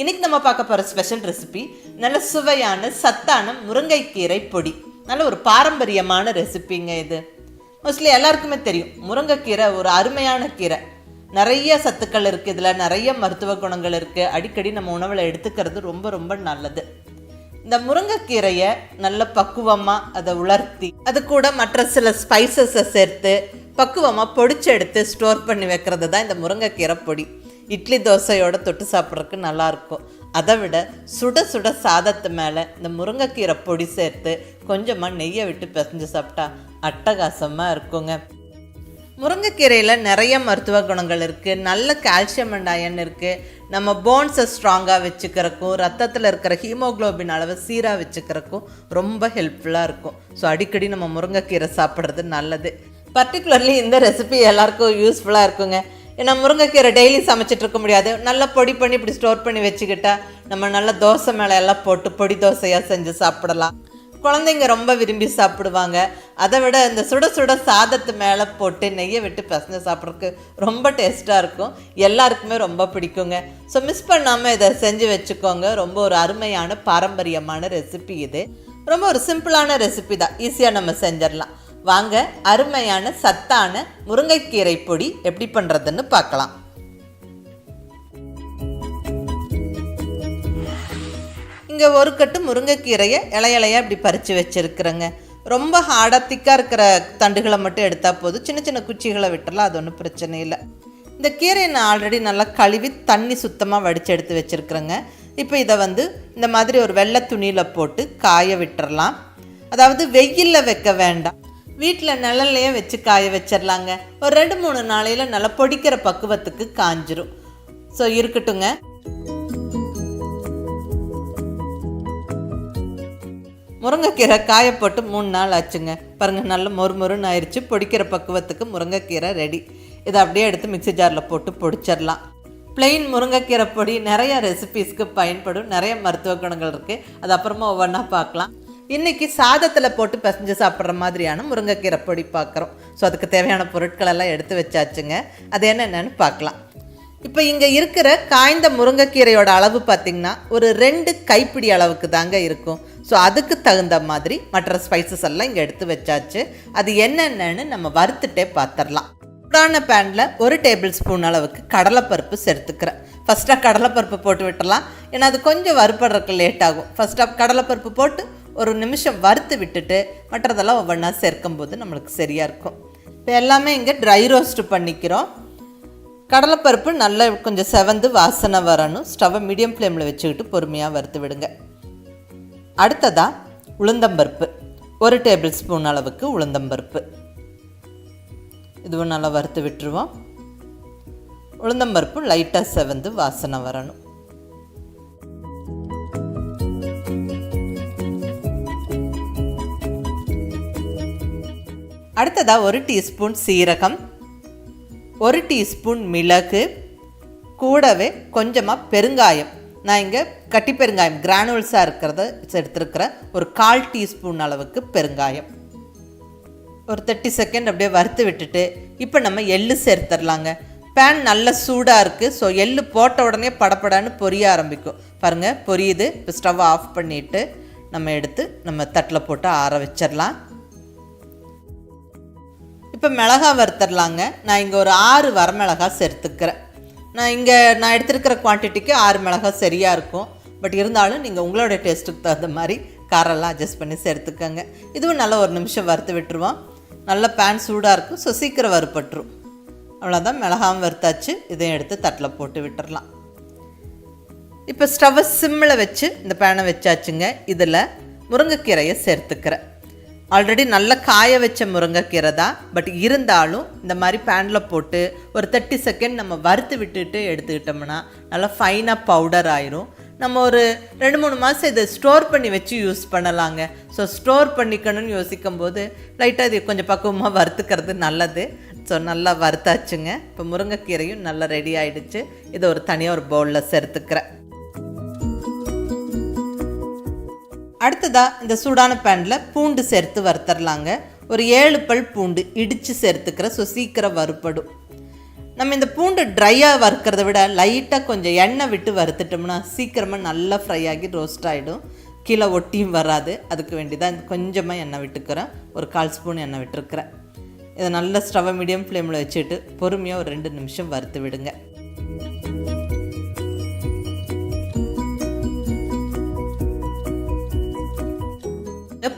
இன்னைக்கு நம்ம பார்க்க போகிற ஸ்பெஷல் ரெசிபி நல்ல சுவையான சத்தான முருங்கைக்கீரை பொடி. நல்ல ஒரு பாரம்பரியமான ரெசிபிங்க இது. மோஸ்ட்லி எல்லாருக்குமே தெரியும் முருங்கைக்கீரை ஒரு அருமையான கீரை. நிறைய சத்துக்கள் இருக்குது இதில் நிறைய மருத்துவ குணங்கள் இருக்குது அடிக்கடி நம்ம உணவில் எடுத்துக்கிறது ரொம்ப ரொம்ப நல்லது. இந்த முருங்கைக்கீரையை நல்ல பக்குவமாக அதை உலர்த்தி அது கூட மற்ற சில ஸ்பைசஸை சேர்த்து பக்குவமாக பொடிச்சு எடுத்து ஸ்டோர் பண்ணி வைக்கிறது தான் இந்த முருங்கைக்கீரை பொடி. இட்லி தோசையோட தொட்டு சாப்பிட்றதுக்கு நல்லாயிருக்கும். அதை விட சுட சுட சாதத்து மேலே இந்த முருங்கைக்கீரை பொடி சேர்த்து கொஞ்சமாக நெய்யை விட்டு பிசைஞ்சு சாப்பிட்டா அட்டகாசமாக இருக்குங்க. முருங்கைக்கீரையில் நிறைய மருத்துவ குணங்கள் இருக்குது நல்ல கால்சியம் அண்ட் அயன் இருக்குது நம்ம போன்ஸை ஸ்ட்ராங்காக வச்சுக்கிறக்கும் ரத்தத்தில் இருக்கிற ஹீமோகுளோபின் அளவை சீராக வச்சுக்கிறக்கும் ரொம்ப ஹெல்ப்ஃபுல்லாக இருக்கும். ஸோ அடிக்கடி நம்ம முருங்கைக்கீரை சாப்பிட்றது நல்லது. பர்டிகுலர்லி இந்த ரெசிபி எல்லாருக்கும் யூஸ்ஃபுல்லாக இருக்குங்க. ஏன்னா முருங்கைக்கீரை டெய்லி சமைச்சிட்டு இருக்க முடியாது. நல்லா பொடி பண்ணி இப்படி ஸ்டோர் பண்ணி வச்சுக்கிட்டா நம்ம நல்ல தோசை மேலே எல்லாம் போட்டு பொடி தோசையாக செஞ்சு சாப்பிடலாம். குழந்தைங்க ரொம்ப விரும்பி சாப்பிடுவாங்க. அதை விட இந்த சுட சுட சாதத்து மேலே போட்டு நெய்யை விட்டு பசங்க சாப்பிட்றதுக்கு ரொம்ப டேஸ்ட்டாக இருக்கும். எல்லாருக்குமே ரொம்ப பிடிக்குங்க. ஸோ மிஸ் பண்ணாமல் இதை செஞ்சு வச்சுக்கோங்க. ரொம்ப ஒரு அருமையான பாரம்பரியமான ரெசிபி இது. ரொம்ப ஒரு சிம்பிளான ரெசிபி தான். ஈஸியாக நம்ம செஞ்சிடலாம். வாங்க அருமையான சத்தான முருங்கைக்கீரை பொடி எப்படி பண்ணுறதுன்னு பார்க்கலாம். இங்கே ஒரு கட்டு முருங்கைக்கீரையை இலையலையாக இப்படி பறித்து வச்சுருக்குறேங்க. ரொம்ப ஹார்டாக திக்காக இருக்கிற தண்டுகளை மட்டும் எடுத்தால் போதும். சின்ன சின்ன குச்சிகளை விட்டுறலாம் அது ஒன்றும் பிரச்சனை இல்லை. இந்த கீரையை நான் ஆல்ரெடி நல்லா கழுவி தண்ணி சுத்தமாக வடித்து எடுத்து வச்சுருக்குறேங்க. இப்போ இதை வந்து இந்த மாதிரி ஒரு வெள்ளை துணியில் போட்டு காய விட்டுறலாம். அதாவது வெயிலில் வைக்க வேண்டாம். வீட்டில் நிழல்லையே வச்சு காய வச்சிடலாங்க ஒரு ரெண்டு மூணு நாளையில் நல்லா பொடிக்கிற பக்குவத்துக்கு காஞ்சிரும். ஸோ இருக்கட்டுங்க. முருங்கைக்கீரை காய போட்டு மூணு நாள் ஆச்சுங்க. பாருங்கள் நல்ல மொறு மொறுன்னு ஆயிடுச்சு பொடிக்கிற பக்குவத்துக்கு முருங்கைக்கீரை ரெடி இதை அப்படியே எடுத்து மிக்ஸி ஜாரில் போட்டு பொடிச்சிடலாம் பிளெயின் முருங்கைக்கீரை பொடி நிறைய ரெசிபீஸ்க்கு பயன்படும். நிறைய மருத்துவ குணங்கள் இருக்குது அது அப்புறமா ஒவ்வொன்றா பார்க்கலாம். இன்றைக்கி சாதத்தில் போட்டு பிசைஞ்சு சாப்பிட்ற மாதிரியான முருங்கைக்கீரை பொடி பார்க்குறோம் ஸோ அதுக்கு தேவையான பொருட்கள் எல்லாம் எடுத்து வச்சாச்சுங்க. அது என்னென்னு பார்க்கலாம். இப்போ இங்கே இருக்கிற காய்ந்த முருங்கைக்கீரையோட அளவு பார்த்திங்கன்னா ஒரு ரெண்டு கைப்பிடி அளவுக்கு தாங்க இருக்கும். ஸோ அதுக்கு தகுந்த மாதிரி மற்ற ஸ்பைசஸ் எல்லாம் இங்கே எடுத்து வச்சாச்சு. அது என்னென்னு நம்ம வறுத்துட்டே பார்த்துடலாம் சூடான பேனில் ஒரு டேபிள் ஸ்பூன் அளவுக்கு கடலைப்பருப்பு சேர்த்துக்கிறேன். ஃபஸ்ட்டாக கடலைப்பருப்பு போட்டு விட்டுடலாம் ஏன்னா அது கொஞ்சம் வறுப்படுறதுக்கு லேட் ஆகும். ஃபஸ்ட்டாக கடலைப்பருப்பு போட்டு ஒரு நிமிஷம் வறுத்து விட்டுட்டு மற்றதெல்லாம் ஒவ்வொன்றா சேர்க்கும்போது நம்மளுக்கு சரியாக இருக்கும். இப்போ எல்லாமே இங்கே ட்ரை ரோஸ்ட் பண்ணிக்கிறோம். கடலைப்பருப்பு நல்லா கொஞ்சம் செவந்து வாசனை வரணும். ஸ்டவ்வை மீடியம் ஃப்ளேமில் வச்சுக்கிட்டு பொறுமையாக வறுத்து விடுங்க. அடுத்ததாக உளுந்தம்பருப்பு ஒரு டேபிள் ஸ்பூன் அளவுக்கு உளுந்தம்பருப்பு இதுவும் நல்லா வறுத்து விட்டுருவோம். உளுந்தம்பருப்பு லைட்டாக செவந்து வாசனை வரணும். அடுத்ததாக ஒரு டீஸ்பூன் சீரகம் ஒரு டீஸ்பூன் மிளகு கூடவே கொஞ்சமாக பெருங்காயம். நான் இங்கே கட்டி பெருங்காயம் கிரானுவல்ஸாக இருக்கிறத எடுத்துருக்கிறேன் ஒரு கால் டீஸ்பூன் அளவுக்கு பெருங்காயம். ஒரு தேர்ட்டி செகண்ட் அப்படியே வறுத்து விட்டுட்டு இப்போ நம்ம எள்ளு சேர்த்துடலாங்க. பேன் நல்ல சூடாக இருக்குது ஸோ எள்ளு போட்ட உடனே படப்படான்னு பொரிய ஆரம்பிக்கும். பாருங்கள் பொரியுது. இப்போ ஸ்டவ் ஆஃப் பண்ணிவிட்டு நம்ம எடுத்து நம்ம தட்டில் போட்டு ஆற வச்சிடலாம். இப்போ மிளகா வறுத்தரலாங்க. நான் இங்கே ஒரு ஆறு வரமிளகா சேர்த்துக்கிறேன். நான் இங்கே நான் எடுத்துருக்கிற குவான்டிட்டிக்கு ஆறு மிளகா சரியாக இருக்கும். பட் இருந்தாலும் நீங்கள் உங்களோட டேஸ்ட்டுக்கு தகுந்த மாதிரி காரெல்லாம் அட்ஜஸ்ட் பண்ணி சேர்த்துக்கோங்க. இதுவும் நல்லா ஒரு நிமிஷம் வறுத்து விட்டுருவோம். நல்ல பேன் சூடாக இருக்கும். ஸோ சீக்கிரம் வறுப்பட்டுரும் அவ்வளோதான் மிளகாவும் வறுத்தாச்சு. இதையும் எடுத்து தட்டில் போட்டு விட்டுறலாம் இப்போ ஸ்டவ்வை சிம்மில் வச்சு இந்த பேனை வச்சாச்சுங்க. இதில் முருங்கைக்கீரையை சேர்த்துக்கிறேன். ஆல்ரெடி நல்லா காய வச்ச முருங்கைக்கீரை தான் பட் இருந்தாலும் இந்த மாதிரி பேனில் போட்டு ஒரு தேர்ட்டி செகண்ட் நம்ம வறுத்து விட்டுட்டு எடுத்துக்கிட்டோம்னா நல்லா ஃபைனாக பவுடர் ஆயிரும். நம்ம ஒரு ரெண்டு மூணு மாதம் இதை ஸ்டோர் பண்ணி வச்சு யூஸ் பண்ணலாங்க. ஸோ ஸ்டோர் பண்ணிக்கணும்னு யோசிக்கும் போது லைட்டாக இது கொஞ்சம் பக்குவமாக வறுத்துக்கிறது நல்லது. ஸோ நல்லா வறுத்தாச்சுங்க. இப்போ முருங்கைக்கீரையும் நல்லா ரெடி ஆகிடுச்சு இதை ஒரு தனியாக ஒரு பவுலில் சேர்த்துக்கிறேன். அடுத்ததாக இந்த சூடான பேனில் பூண்டு சேர்த்து வறுத்தரலாங்க. ஒரு ஏழு பல் பூண்டு இடித்து சேர்த்துக்கிற ஸோ சீக்கிரம் வறுப்படும் நம்ம இந்த பூண்டு ட்ரையாக வறுக்கிறத விட லைட்டாக கொஞ்சம் எண்ணெய் விட்டு வறுத்துட்டோம்னா சீக்கிரமாக நல்லா ஃப்ரை ஆகி ரோஸ்ட் ஆகிடும் கீழே ஒட்டியும் வராது. அதுக்கு வேண்டி தான் கொஞ்சமாக எண்ணெய் விட்டுக்கிறேன். ஒரு கால் ஸ்பூன் எண்ணெய் விட்டுருக்குறேன். இதை நல்லா ஸ்டவ்வை மீடியம் ஃப்ளேமில் வச்சுட்டு பொறுமையாக ஒரு ரெண்டு நிமிஷம் வறுத்து விடுங்க.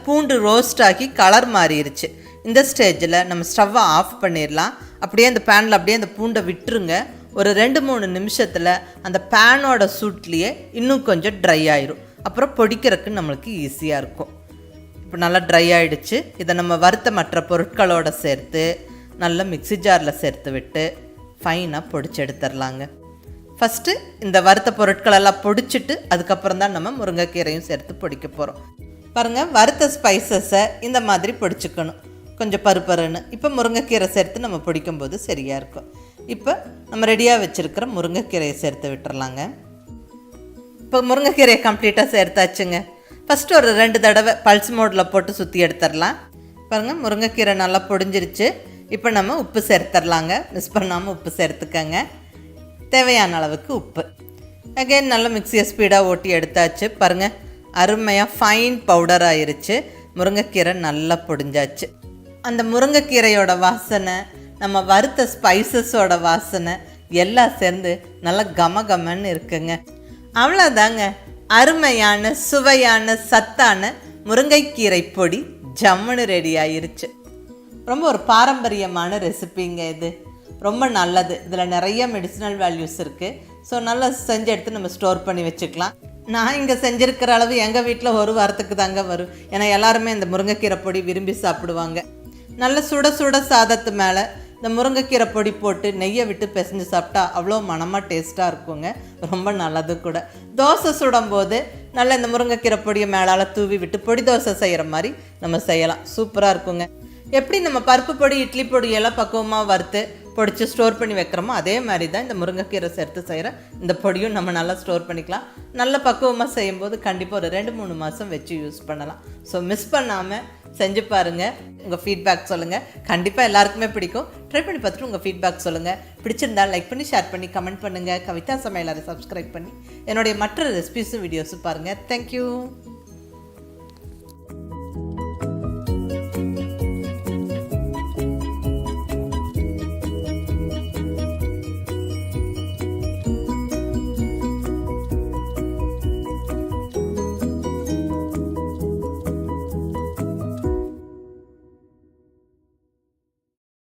பூண்டு ரோஸ்ட் ஆகி கலர் மாறிடுச்சு இந்த ஸ்டேஜில் நம்ம ஸ்டவ்வை ஆஃப் பண்ணிடலாம் அப்படியே அந்த பேனில் அப்படியே அந்த பூண்டை விட்டுருங்க. ஒரு ரெண்டு மூணு நிமிஷத்தில் அந்த பேனோட சூட்லேயே இன்னும் கொஞ்சம் ட்ரை ஆயிரும். அப்புறம் பொடிக்கிறதுக்கு நம்மளுக்கு ஈஸியாக இருக்கும். இப்போ நல்லா ட்ரை ஆகிடுச்சு இதை நம்ம வறுத்த மற்ற பொருட்களோடு சேர்த்து நல்லா மிக்ஸி ஜாரில் சேர்த்து விட்டு ஃபைனாக பொடிச்சு எடுத்துடலாங்க ஃபஸ்ட்டு இந்த வறுத்த பொருட்களெல்லாம் பொடிச்சிட்டு அதுக்கப்புறம் தான் நம்ம முருங்கைக்கீரையும் சேர்த்து பொடிக்க போகிறோம் பாருங்கள் வறுத்த ஸ்பைசஸை இந்த மாதிரி பிடிச்சிக்கணும். கொஞ்சம் பருப்பருன்னு. இப்போ முருங்கைக்கீரை சேர்த்து நம்ம பொடிக்கும்போது சரியாக இருக்கும். இப்போ நம்ம ரெடியாக வச்சுருக்கிற முருங்கைக்கீரையை சேர்த்து விட்டுறலாங்க. இப்போ முருங்கைக்கீரையை கம்ப்ளீட்டாக சேர்த்தாச்சுங்க. ஃபஸ்ட்டு ஒரு ரெண்டு தடவை பல்ஸ் மோடில் போட்டு சுற்றி எடுத்துடலாம். பாருங்கள் முருங்கைக்கீரை நல்லா பொடிஞ்சிருச்சு. இப்போ நம்ம உப்பு சேர்த்துடலாங்க. மிஸ் பண்ணாமல் உப்பு சேர்த்துக்கங்க. தேவையான அளவுக்கு உப்பு. அகைன் நல்லா மிக்சியை ஸ்பீடாக ஓட்டி எடுத்தாச்சு. பாருங்கள் அருமையாக ஃபைன் பவுடர் ஆயிருச்சு. முருங்கைக்கீரை நல்லா பொடிஞ்சாச்சு. அந்த முருங்கைக்கீரையோட வாசனை நம்ம வறுத்த ஸ்பைசஸோட வாசனை எல்லாம் சேர்ந்து நல்லா கம கமன்னு இருக்குங்க. அவ்வளோதாங்க அருமையான சுவையான சத்தான முருங்கைக்கீரை பொடி ஜம்முன்னு ரெடி ஆயிருச்சு. ரொம்ப ஒரு பாரம்பரியமான ரெசிபிங்க இது. ரொம்ப நல்லது. இதில் நிறைய மெடிசினல் வேல்யூஸ் இருக்குது ஸோ நல்லா செஞ்சு எடுத்து நம்ம ஸ்டோர் பண்ணி வச்சுக்கலாம். நான் இங்கே செஞ்சுருக்கிற அளவு எங்கள் வீட்டில் ஒரு வாரத்துக்கு தாங்க வரும். ஏன்னா எல்லாருமே இந்த முருங்கைக்கீரை பொடி விரும்பி சாப்பிடுவாங்க. நல்ல சுட சுட சாதத்து மேலே இந்த முருங்கைக்கீரை பொடி போட்டு நெய்யை விட்டு பிசைஞ்சு சாப்பிட்டா அவ்வளோ மனமாக டேஸ்ட்டாக இருக்குங்க. ரொம்ப நல்லது கூட. தோசை சுடும்போது நல்லா இந்த முருங்கைக்கீரை பொடியை மேலால் தூவி விட்டு பொடி தோசை செய்கிற மாதிரி நம்ம செய்யலாம். சூப்பராக இருக்குங்க. எப்படி நம்ம பருப்பு பொடி இட்லி பொடியெல்லாம் பக்குவமாக வறுத்து பொடிச்சு ஸ்டோர் பண்ணி வைக்கிறோமோ அதே மாதிரி தான் இந்த முருங்கைக்கீரை சேர்த்து செய்கிற இந்த பொடியும் நம்ம நல்லா ஸ்டோர் பண்ணிக்கலாம். நல்ல பக்குவமாக செய்யும்போது கண்டிப்பாக ஒரு ரெண்டு மூணு மாதம் வச்சு யூஸ் பண்ணலாம். ஸோ மிஸ் பண்ணாமல் செஞ்சு பாருங்கள் உங்கள் ஃபீட்பேக் சொல்லுங்கள் கண்டிப்பாக எல்லாருக்குமே பிடிக்கும். ட்ரை பண்ணி பார்த்துட்டு உங்கள் ஃபீட்பேக் சொல்லுங்கள் பிடிச்சிருந்தா லைக் பண்ணி ஷேர் பண்ணி கமெண்ட் பண்ணுங்கள் கவிதா சமையலாரை சப்ஸ்கிரைப் பண்ணி. என்னுடைய மற்ற ரெசிபிஸும் வீடியோஸும் பாருங்கள் தேங்க்யூ